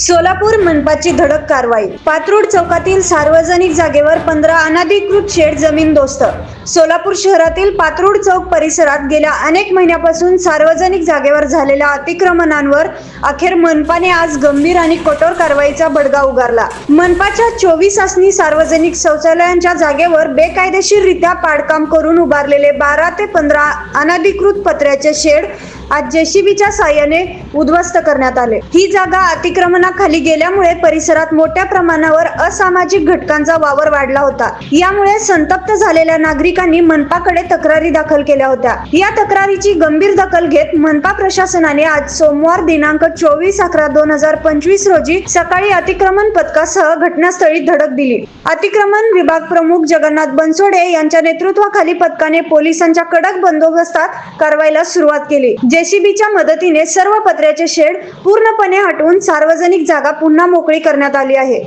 सोलापूर मनपाची धडक कारवाई. पात्रूड चौकातील सार्वजनिक जागेवर पंधरा अनधिकृत शेड जमीन दोस्त. सोलापूर शहरातील पात्रूड चौक परिसरात गेल्या अनेक महिन्यापासून सार्वजनिक जागेवर झालेल्या अतिक्रमणांवर अखेर मनपाने आज गंभीर आणि कठोर कारवाईचा बडगा उगारला. मनपाच्या चोवीस आसनी सार्वजनिक शौचालयांच्या जागेवर बेकायदेशीररित्या पाडकाम करून उभारलेले बारा ते पंधरा अनधिकृत पत्र्याचे शेड आज जेसीबीच्या साह्याने उद्ध्वस्त करण्यात आले. ही जागा अतिक्रमणाखाली गेल्यामुळे परिसरात मोठ्या प्रमाणावर असामाजिक घटकांचा वावर वाढला होता. यामुळे संतप्त झालेल्या नागरिकांनी मनपाकडे तक्रारी दाखल केल्या होत्या. या तक्रारीची गंभीर दखल घेत मनपा प्रशासनाने आज सोमवार दिनांक चोवीस अकरा दोन हजार पंचवीस रोजी सकाळी अतिक्रमण पथकासह घटनास्थळी धडक दिली. अतिक्रमण विभाग प्रमुख जगन्नाथ बनसोडे यांच्या नेतृत्वाखाली पथकाने पोलिसांच्या कडक बंदोबस्तात कारवाईला सुरुवात केली जेसीबीच्या मदतीने सर्व पत्र्याचे शेड पूर्णपणे हटवून सार्वजनिक जागा पुन्हा मोकळी करण्यात आली आहे.